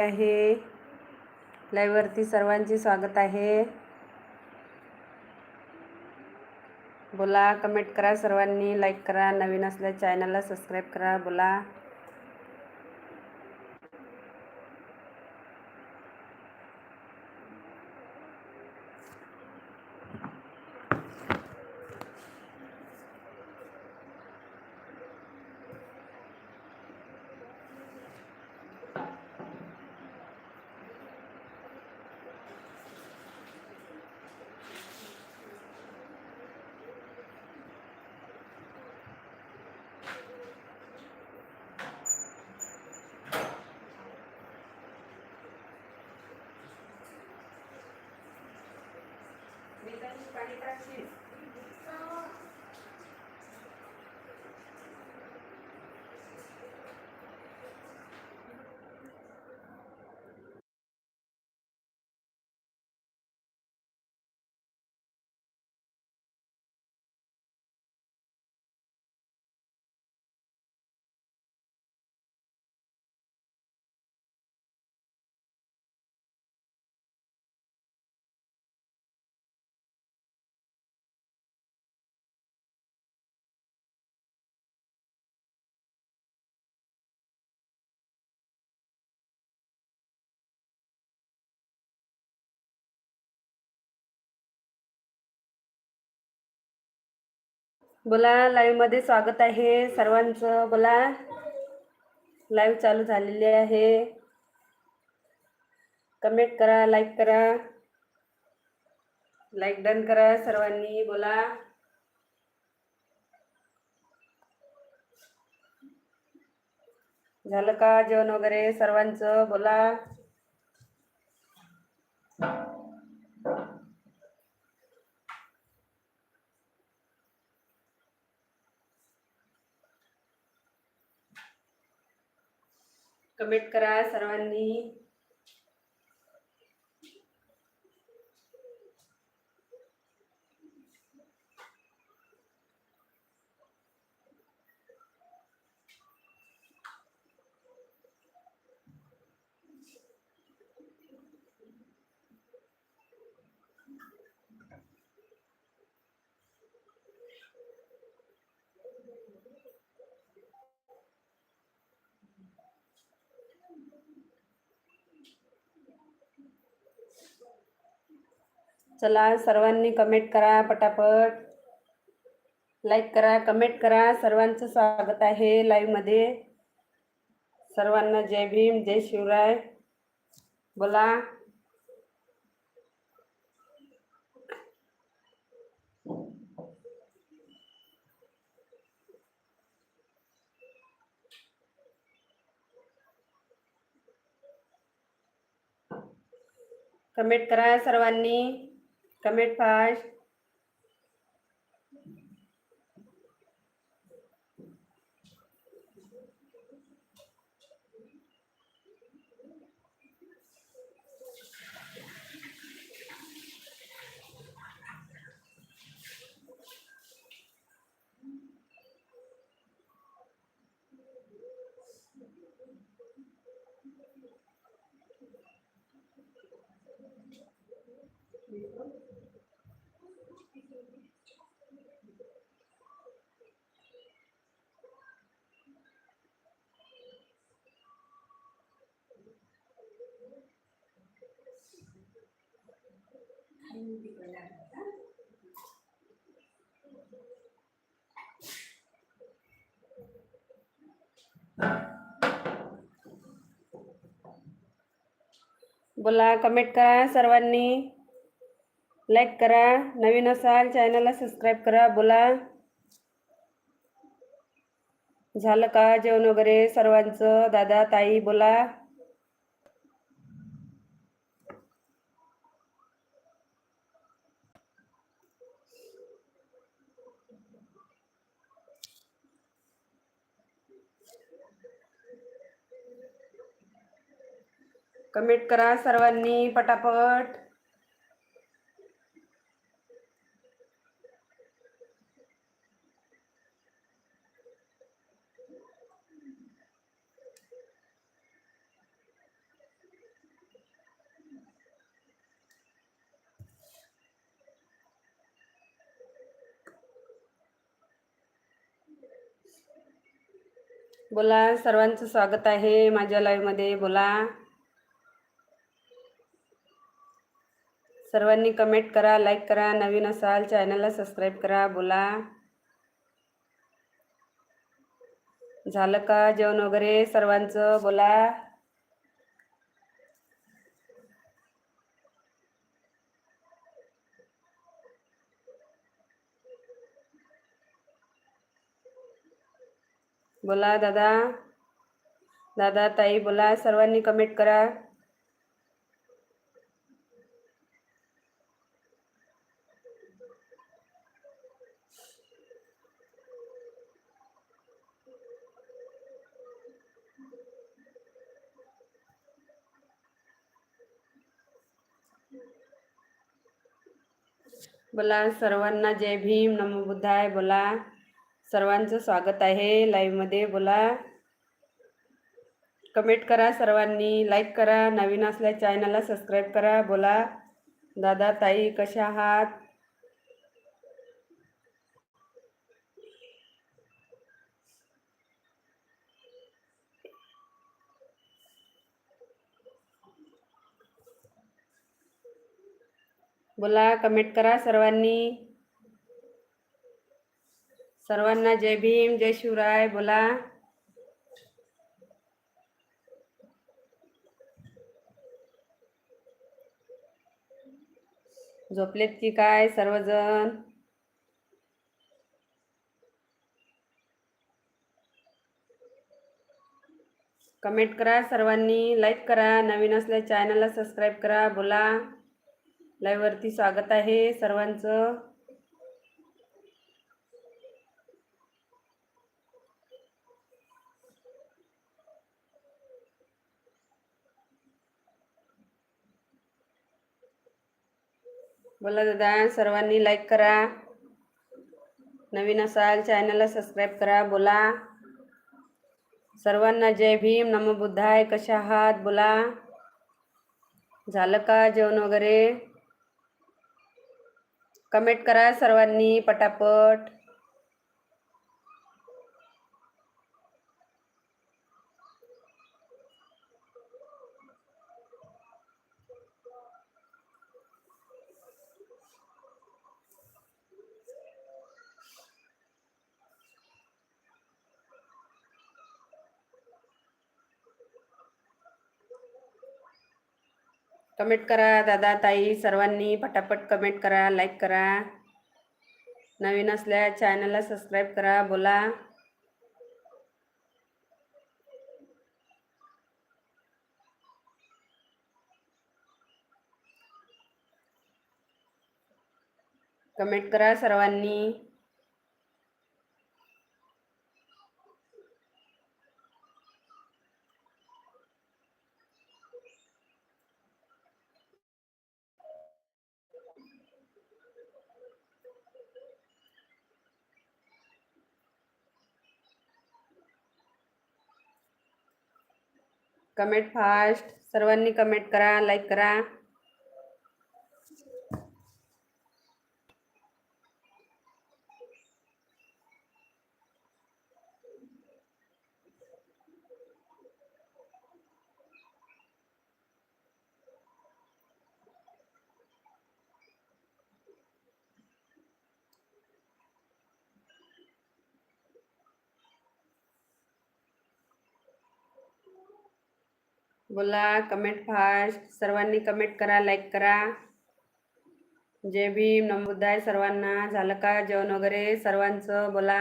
आहे. लाईव्हवरती सर्वांचे स्वागत आहे. बोला कमेंट करा. सर्वांनी लाईक करा. नवीन असल्या चॅनलला सबस्क्राईब करा. बोला. qualitativo. बोला लाईव्हमध्ये स्वागत आहे सर्वांचं. बोला लाईव्ह चालू झालेली आहे. कमेंट करा लाईक करा. लाईक डन करा सर्वांनी. बोला. झालं का जेवण वगैरे सर्वांचं? बोला. कमेंट करा सर्वांनी. चला सर्वांनी कमेंट करा पटापट. लाईक करा कमेंट करा. सर्वांचं स्वागत आहे लाईव्हमध्ये सर्वांना जय भीम जय शिवराय. बोला. कमेंट करा सर्वांनी. कमेंट फास्ट बोला कमेंट करा सर्वांनी. लाईक करा. नवीन असाल चॅनलला सबस्क्राईब करा. बोला. झालं का जेवण वगैरे सर्वांचं? दादा ताई बोला. कमेंट करा सर्वांनी पटापट. बोला सर्वांचं स्वागत आहे माझ्या लाईव्हमध्ये बोला. सर्वांनी कमेंट करा लाईक करा नवीन असाल चॅनलला सबस्क्राईब करा बोला. झालं का जेवण वगैरे सर्वांचं? बोला. बोला दादा. दादा ताई बोला. सर्वांनी कमेंट करा. बोला सर्वांना जय भीम नमो बुद्धाय बोला. सर्वांचं स्वागत आहे लाईव्हमध्ये बोला. कमेंट करा सर्वांनी लाईक करा. नवीन असल्या चॅनलला सबस्क्राईब करा बोला. दादा ताई कशा आहात? बोला कमेंट करा सर्वांनी. सर्वांना जय भीम जय शिवराय बोला. झोपलेत की काय सर्वजण? कमेंट करा सर्वांनी लाईक करा नवीन असल्या चॅनलला सबस्क्राईब करा बोला. लाईव्हवरती स्वागत आहे सर्वांचं. बोला दादा सर्वांनी लाईक करा. नवीन असाल चॅनलला सबस्क्राईब करा बोला. सर्वांना जय भीम नमो बुद्धाय कशा आहात बोला. झालं का जेवण वगैरे? कमेंट करा सर्वांनी पटापट. कमेंट करा दादा ताई सर्वांनी पटापट कमेंट करा लाईक करा. नवीन असल्या चॅनलला सबस्क्राईब करा बोला. कमेंट करा सर्वांनी. कमेंट फास्ट सर्वांनी कमेंट करा लाईक करा. बोला कमेंट फास्ट सर्वांनी कमेंट करा लाईक करा. जय भीम नमोदाय सर्वांना. झालं का जेवण वगैरे? सर्वांचं बोला.